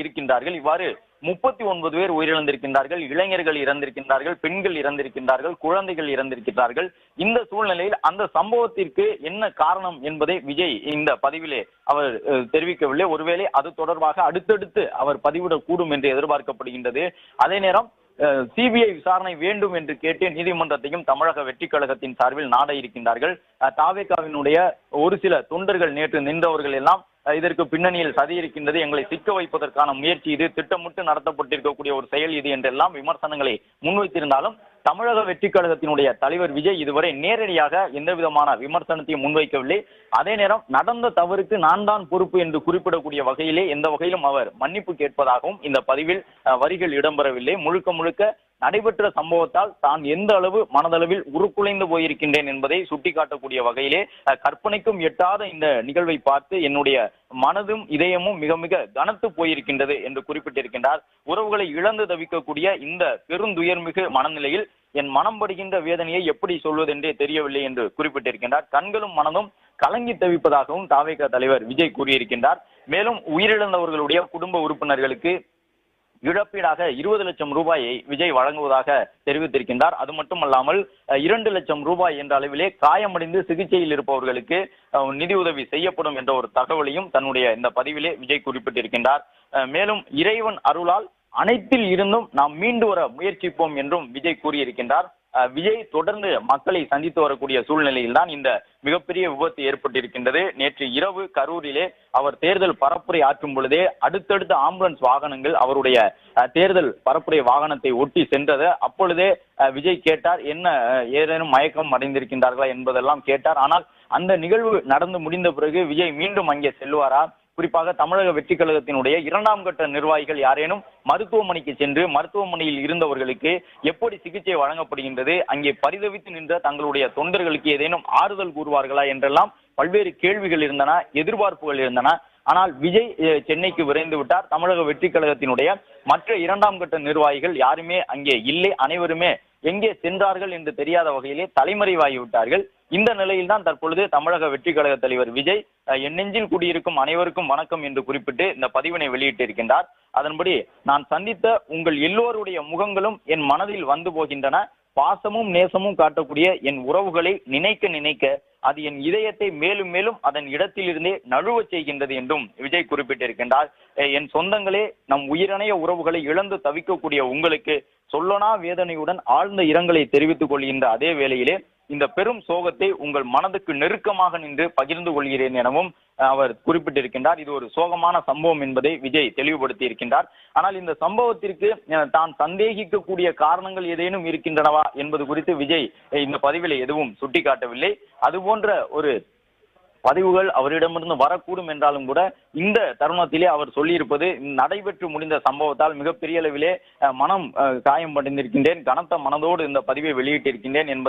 இருக்கின்றார்கள். இவ்வாறு முப்பத்தி ஒன்பது பேர் உயிரிழந்திருக்கின்றார்கள். இளைஞர்கள் இறந்திருக்கின்றார்கள். பெண்கள் இறந்திருக்கின்றார்கள். குழந்தைகள் இறந்திருக்கின்றார்கள். இந்த சூழ்நிலையில் அந்த சம்பவத்திற்கு என்ன காரணம் என்பதை விஜய் இந்த பதிவிலே அவர் தெரிவிக்கவில்லை. ஒருவேளை அது தொடர்பாக அடுத்தடுத்து அவர் பதிவிடக்கூடும் என்று எதிர்பார்க்கப்படுகின்றது. அதே நேரம் சிபிஐ விசாரணை வேண்டும் என்று கேட்டு நீதிமன்றத்தையும் தமிழக வெற்றி கழகத்தின் சார்பில் நாட இருக்கின்றார்கள். தாவேகாவினுடைய ஒரு சில தொண்டர்கள் நேற்று நின்றவர்கள் எல்லாம் இதற்கு பின்னணியில் சதி இருக்கின்றது எங்களை சிக்க வைப்பதற்கான முயற்சி இது. திட்டமிட்டு நடத்தப்பட்டிருக்கக்கூடிய ஒரு செயல் இது என்றெல்லாம் விமர்சனங்களை முன்வைத்திருந்தாலும் தமிழக வெற்றி கழகத்தினுடைய தலைவர் விஜய் இதுவரை நேரடியாக எந்த விதமான விமர்சனத்தையும் முன்வைக்கவில்லை. அதே நேரம் நடந்த தவறுக்கு நான் தான் பொறுப்பு என்று குறிப்பிடக்கூடிய வகையிலே எந்த வகையிலும் அவர் மன்னிப்பு கேட்பதாகவும் இந்த பதிவில் அஹ், வரிகள் இடம்பெறவில்லை. முழுக்க முழுக்க நடைபெற்ற சம்பவத்தால் தான் எந்த அளவு மனதளவில் உருக்குலைந்து போயிருக்கின்றேன் என்பதை சுட்டிக்காட்டக்கூடிய வகையிலே கற்பனைக்கும் எட்டாத இந்த நிகழ்வை பார்த்து என்னுடைய மனதும் இதயமும் மிக மிக கனத்து போயிருக்கின்றது என்று குறிப்பிட்டிருக்கின்றார். உறவுகளை இழந்து தவிக்கக்கூடிய இந்த பெருந்துயர்மிகு மனநிலையில் என் மனம் படுகின்ற வேதனையை எப்படி சொல்வதென்றே தெரியவில்லை என்று குறிப்பிட்டிருக்கின்றார். கண்களும் மனதும் கலங்கி தவிப்பதாகவும் தாவேக தலைவர் விஜய் கூறியிருக்கின்றார். மேலும் உயிரிழந்தவர்களுடைய குடும்ப உறுப்பினர்களுக்கு இழப்பீடாக இருபது லட்சம் ரூபாயை விஜய் வழங்குவதாக தெரிவித்திருக்கின்றார். அது மட்டுமல்லாமல் இரண்டு லட்சம் ரூபாய் என்ற அளவிலே காயமடைந்து சிகிச்சையில் இருப்பவர்களுக்கு நிதி உதவி செய்யப்படும் என்ற ஒரு தகவலையும் தன்னுடைய இந்த பதிவிலே விஜய் குறிப்பிட்டிருக்கின்றார். மேலும் இறைவன் அருளால் அனைத்தில் இருந்தும் நாம் மீண்டு வர முயற்சிப்போம் என்றும் விஜய் கூறியிருக்கின்றார். விஜய் தொடர்ந்து மக்களை சந்தித்து வரக்கூடிய சூழ்நிலையில் தான் இந்த மிகப்பெரிய விபத்து ஏற்பட்டிருக்கின்றது. நேற்று இரவு கரூரிலே அவர் தேர்தல் பரப்புரை ஆற்றும் பொழுதே அடுத்தடுத்த ஆம்புலன்ஸ் வாகனங்கள் அவருடைய அஹ், தேர்தல் பரப்புரை வாகனத்தை ஒட்டி சென்றது. அப்பொழுதே அஹ், விஜய் கேட்டார் என்ன ஏதேனும் மயக்கம் அடைந்திருக்கின்றார்களா? என்பதெல்லாம் கேட்டார். ஆனால் அந்த நிகழ்வு நடந்து முடிந்த பிறகு விஜய் மீண்டும் அங்கே செல்வாரா? குறிப்பாக தமிழக வெற்றி கழகத்தினுடைய இரண்டாம் கட்ட நிர்வாகிகள் யாரேனும் மருத்துவமனைக்கு சென்று மருத்துவமனையில் இருந்தவர்களுக்கு எப்படி சிகிச்சை வழங்கப்படுகின்றது? அங்கே பரிதவித்து நின்ற தங்களுடைய தொண்டர்களுக்கு ஏதேனும் ஆறுதல் கூறுவார்களா? என்றெல்லாம் பல்வேறு கேள்விகள் இருந்தன எதிர்பார்ப்புகள் இருந்தன. ஆனால் விஜய் சென்னைக்கு விரைந்து விட்டார். தமிழக வெற்றி கழகத்தினுடைய மற்ற இரண்டாம் கட்ட நிர்வாகிகள் யாருமே அங்கே இல்லை. அனைவருமே எங்கே சென்றார்கள் என்று தெரியாத வகையிலே தலைமறைவாகிவிட்டார்கள். இந்த நிலையில் தான் தற்பொழுது தமிழக வெற்றி கழக தலைவர் விஜய் அஹ், என் குடியிருக்கும் அனைவருக்கும் வணக்கம் என்று குறிப்பிட்டு இந்த பதிவினை வெளியிட்டிருக்கின்றார். அதன்படி நான் சந்தித்த உங்கள் எல்லோருடைய முகங்களும் என் மனதில் வந்து போகின்றன. பாசமும் நேசமும் காட்டக்கூடிய என் உறவுகளை நினைக்க நினைக்க அது என் இதயத்தை மேலும் மேலும் அதன் இடத்திலிருந்தே நழுவச் செய்கின்றது என்றும் விஜய் குறிப்பிட்டிருக்கின்றார். என் சொந்தங்களே நம் உயிரணைய உறவுகளை இழந்து தவிக்கக்கூடிய உங்களுக்கு சொல்லனா வேதனையுடன் ஆழ்ந்த இரங்கலை தெரிவித்துக் கொள்கின்ற அதே வேளையிலே இந்த பெரும் சோகத்தை உங்கள் மனதுக்கு நெருக்கமாக நின்று பகிர்ந்து கொள்கிறேன் எனவும் அவர் குறிப்பிட்டிருக்கின்றார். இது ஒரு சோகமான சம்பவம் என்பதை விஜய் தெளிவுபடுத்தி இருக்கின்றார் ஆனால் இந்த சம்பவத்திற்கு தான் சந்தேகிக்கக்கூடிய காரணங்கள் ஏதேனும் இருக்கின்றனவா என்பது குறித்து விஜய் இந்த பதிவில் எதுவும் சுட்டிக்காட்டவில்லை. அதுபோன்ற ஒரு பதிவுகள் அவரிடமிருந்து வரக்கூடும் என்றாலும் கூட இந்த தருணத்திலே அவர் சொல்லியிருப்பது நடைபெற்று முடிந்த சம்பவத்தால் மிகப்பெரிய அளவிலே மனம் காயம் அடைந்திருக்கின்றேன் கனத்த மனதோடு இந்த பதிவை வெளியிட்டிருக்கின்றேன் என்பது